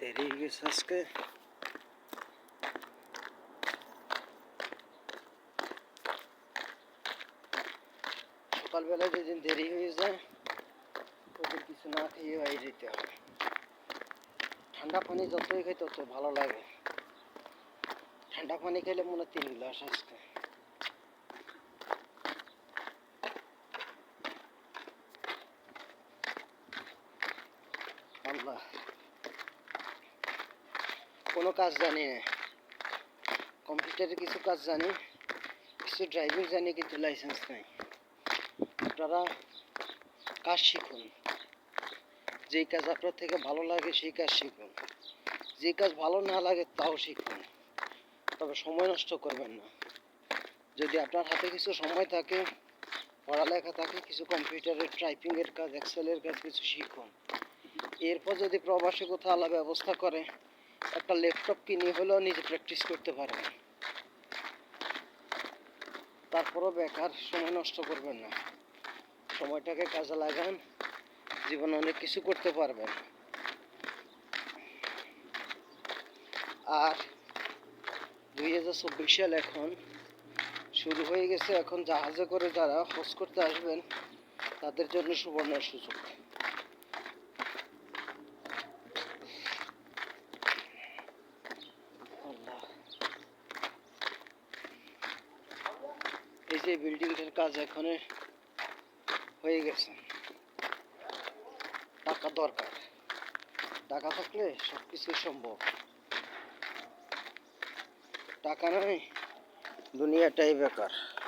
দেরি হয়ে গেছে আজকে সকালবেলা যেদিন দেরি হয়ে যায় ওদের কিছু না খেয়ে বাইরে যেতে হবে। ঠান্ডা পানি যতই খাই তত ভালো লাগে। ঠান্ডা পানি খেলে মনে তিন গ্লাস আজকে আল্লাহ। কোনো কাজ জানি না। কম্পিউটারে কিছু কাজ জানি, কিছু ড্রাইভিং জানি, কিন্তু লাইসেন্স নাই। আপনারা কাজ শিখুন। যেই কাজ আপনার থেকে ভালো লাগে, সেই কাজ শিখুন। যে কাজ ভালো না লাগে, তাও শিখুন। তবে সময় নষ্ট করবেন না। যদি আপনার হাতে কিছু সময় থাকে, পড়ালেখা থাকে, কিছু কম্পিউটারের টাইপিংয়ের কাজ এক্সেলের কাজ, কিছু শিখুন। এরপর যদি প্রবাসী কোথাও আলাদা ব্যবস্থা করে একটা ল্যাপটপ কিনে হলেও নিজে প্র্যাকটিস করতে পারবেন তারপরও বেকার, সময় নষ্ট করবেন না। সময়টাকে কাজে লাগান, জীবনে অনেক কিছু করতে পারবেন। আর দুই হাজার চব্বিশ সাল এখন শুরু হয়ে গেছে। এখন জাহাজে করে যারা হজ করতে আসবেন, তাদের জন্য সুবর্ণের সুযোগ। যে বিল্ডিংটার কাজ এখানে হয়ে গেছে। টাকা দরকার। টাকা থাকলে সব কিছুই সম্ভব। টাকা নাই, দুনিয়াটাই বেকার।